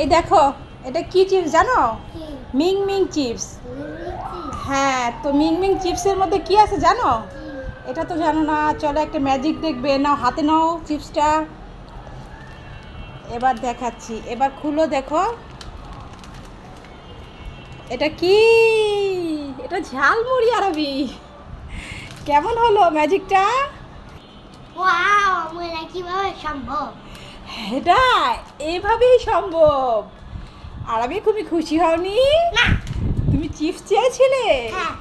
এই দেখো এটা কি চিপস জানো? Ming Ming chips. হ্যাঁ তো মিং মিং চিপসের মধ্যে কি আছে জানো? এটা তো জানো না চলো একটা ম্যাজিক দেখবে। নাও হাতে নাও চিপসটা। এবার দেখাচ্ছি এবার খুলো দেখো। এটা কি? এটা ঝালমুড়ি আরবি। কেমন হলো ম্যাজিকটা ওয়াও আমরা কীভাবে সম্ভব? এটা এভাবেই সম্ভব। আরবি খুবই খুশি হওনি। তুমি চিপস চেয়েছিলে? হ্যাঁ।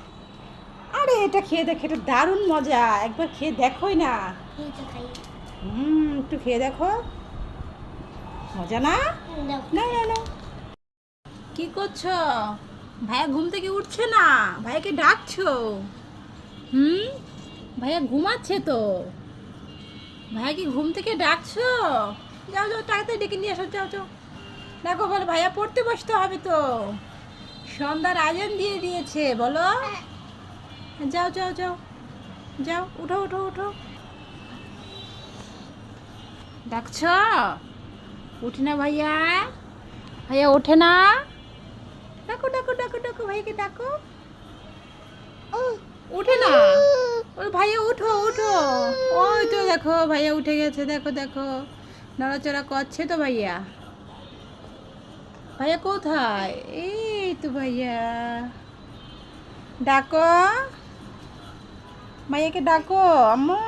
আরে এটা খেয়ে দেখো এটা দারুণ মজা। একবার খেয়ে দেখোই না। হুম একটু খেয়ে দেখো। মজা না? না না না। কি করছ? ভাইয়া ঘুম থেকে উঠছে না। ভাইয়াকে ডাকছো? হুম? ভাইয়া ঘুমাচ্ছে তো। ভাইয়া কি ঘুম থেকে ডাকছো? যাও যাও তাড়াতাড়ি ডেকে নিয়ে আসো যাও যাও। দেখো বলো ভাইয়া পড়তে বসতে হবে তো। সন্ধ্যার আয়োজন দিয়ে দিয়েছে বলো। যাও যাও যাও। যাও উঠো উঠো উঠো। ডাকছ উঠে না ভাইয়া। ভাইয়া ওঠে না। ডাকো ডাকো ডাকো ডাকো ভাইয়াকে ডাকো। উঠে না। ওই ভাইয়া উঠো উঠো। ওই তো দেখো ভাইয়া উঠে গেছে দেখো দেখো। নড়াচড়া করছে তো ভাইয়া। ভাইয়া কোথায়? এই তো ভাইয়া। ডাকো। ভাইয়াকে ডাকো, আম্মু।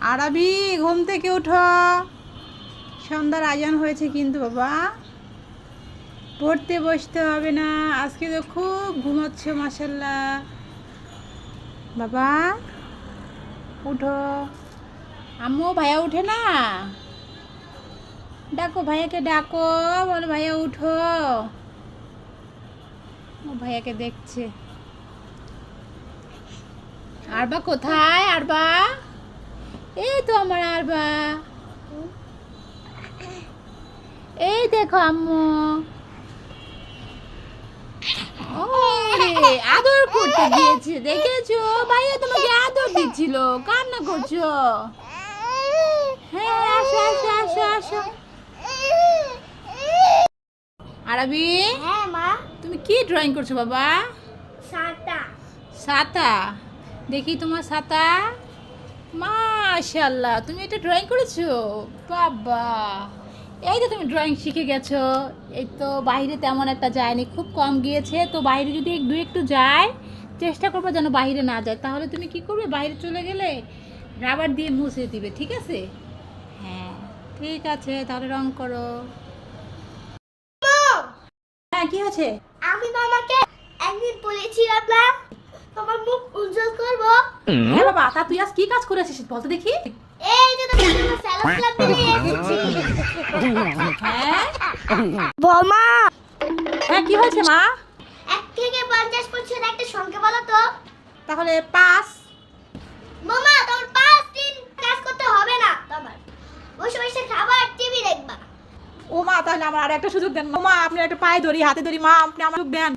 আরবি, ঘুম থেকে উঠো। সন্ধ্যার আজান হয়েছে কিন্তু বাবা। পড়তে বসতে হবে না। আজকে তো খুব ঘুমাচ্ছে মাসাল্লাহ বাবা। উঠো। আম্মু, ভাইয়া উঠে না? ডাকো, ভাইয়াকে ডাকো। বলো, ভাইয়া উঠো। ও ভাইয়াকে দেখছে। আরবা কোথায়, আরবা? এই তো আমার আরবা। এই দেখো আম্মু ওরে, আদর করতে গিয়েছে দেখেছ? ভাইয়া তোমাকে আদর দিচ্ছিল কান্না করছ। হ্যাঁ আসো আসো আসো আসো। আরবি? হ্যাঁ মা। তুমি কি ড্রয়িং করছ বাবা? সাতটা সাতা? দেখি তোমার সাতা। মাশাল্লাহ তুমি এটা ড্রয়িং করেছ? বাবা। এই তো তুমি ড্রয়িং শিখে গেছো। এই তো বাইরে তেমন একটা যায়নি খুব কম গিয়েছে। তো বাইরে যদি দু একটু যায় চেষ্টা করব যেন বাইরে না যায়। তাহলে তুমি কি করবে? বাইরে চলে গেলে রাবার দিয়ে মুছে দিবে ঠিক আছে? হ্যাঁ ঠিক আছে তাহলে রং করো। হ্যাঁ কি হয়েছে? আমি মামাকে একদিন বলেছিলাম না তোমার মুখ উজ্জ্বল করব। হ্যাঁ বাবা তা তুই আজ কি কাজ করেছিস বলতো দেখি। এই যে জন্য স্যালাড স্যালাড নিয়ে এসেছি হ্যাঁ। বমা! হ্যাঁ কি হয়েছে মা? থেকে পঞ্চাশ পর্যন্ত একটা সংখ্যা বলো তো। তাহলে পাঁচ। মামা তোমার পাঁচ দিন কাজ করতে হবে না তোমার। বসে বসে খাবার টিভি দেখবা। ও মা তাহলে আমার আর একটা সুযোগ দেন। ও মা আপনি একটা পায়ে ধরি হাতে ধরি মা আপনি আমার সুযোগ দেন।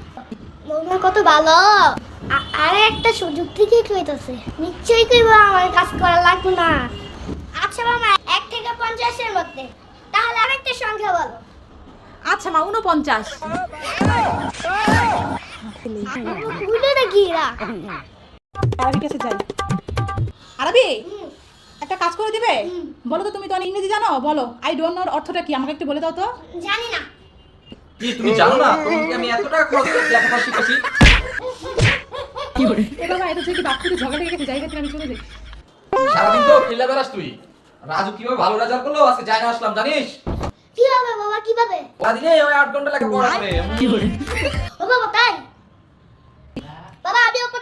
মামা কত ভালো। আর একটা সুযোগ থেকে কইতাছে। নিশ্চয়ই কইব আমার কাজ করা লাগবে না। আচ্ছা মামা এক থেকে পঞ্চাশের মধ্যে। তাহলে আরেকটা সংখ্যা বলো। আচ্ছা মা উনপঞ্চাশ কাছে যাই। আরবি একটা কাজ করে দিবে? বলো তো তুমি তো অনেক ইংরেজি জানো? বলো। আই ডোন্ট নো অর্থটা কি? আমাকে একটু বলে দাও তো। জানি না। কি তুমি জানো না? তোমাকে আমি এত টাকা খরচ করে লেখাপড়া শিখেছি? এ বাবা এটা যদি বাপ্পুতে ঝগড়া লেগে গেছে? জায়গা থেকে আমি চলে যাই। সারাদিন তো খেলে বেড়াস তুই। রাজু কীভাবে ভালো রেজাল্ট করল? আজকে যাই না আসলাম জানিস? কীভাবে বাবা কীভাবে? সারাদিনে ওই আট ঘণ্টা লেখা পড়া করে? ও বাবা তাই বাবা আমিও করতে আসলাম আট ঘণ্টা, আট ঘণ্টা, আট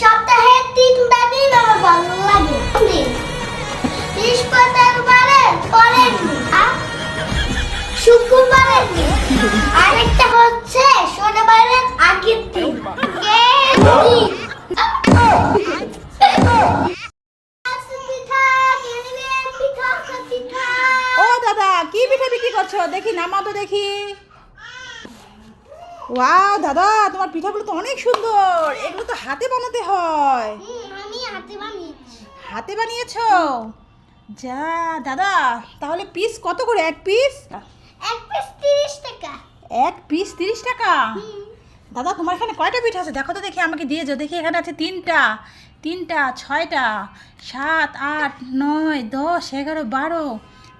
সপ্তাহে তিনটা দিন আমার ভালো লাগে। দিন। পরের শুক্রবারের দিন। আরেকটা হচ্ছে শনিবারের আগের দিন? নামাও তো দেখি। ওয়াও দাদা তোমার পিঠাগুলো তো অনেক সুন্দর। এগুলো তো হাতে বানাতে হয়। আমি হাতে বানিয়েছি। হাতে বানিয়েছো? যা দাদা তাহলে পিস কত করে? এক পিস এক পিস তিরিশ টাকা। এক পিস তিরিশ টাকা? দাদা তোমার এখানে কয়টা পিঠা আছে? দেখো তো দেখি আমাকে দিয়ে যাও। দেখি এখানে আছে তিনটা। তিনটা ছয়টা সাত আট নয় দশ এগারো বারো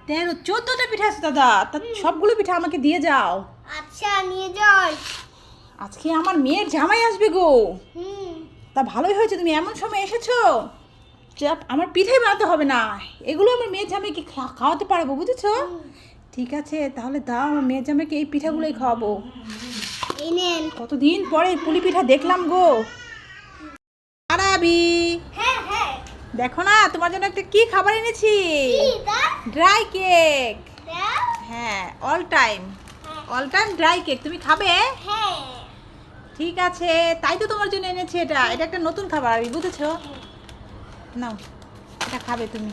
তেরো চোদ্দটা পিঠা আছে দাদা। তা সবগুলো পিঠা আমাকে দিয়ে যাও। আচ্ছা নিয়ে যাই। আজকে আমার মেয়ের জামাই আসবে গো। তা ভালোই হয়েছে তুমি এমন সময় এসেছ আমার পিঠাই বানাতে হবে না। এগুলো আমার মেয়ের জামাইকে খাওয়াতে পারব বুঝেছ? ঠিক আছে তাহলে দাও আমার মেয়ের জামাইকে এই পিঠাগুলোই খাওয়াবো। কতদিন পরে পুলি পিঠা দেখলাম গো। আরাবি হ্যাঁ হ্যাঁ। দেখো না তোমার জন্য একটা কি খাবার এনেছি? ড্রাই কেক হ্যাঁ অল টাইম হ্যাঁ। অল টাইম ড্রাই কেক তুমি খাবে? হ্যাঁ। ঠিক আছে তাই তো তোমার জন্য এনেছি এটা। এটা একটা নতুন খাবার আমি বুঝেছ? নাও এটা খাবে তুমি।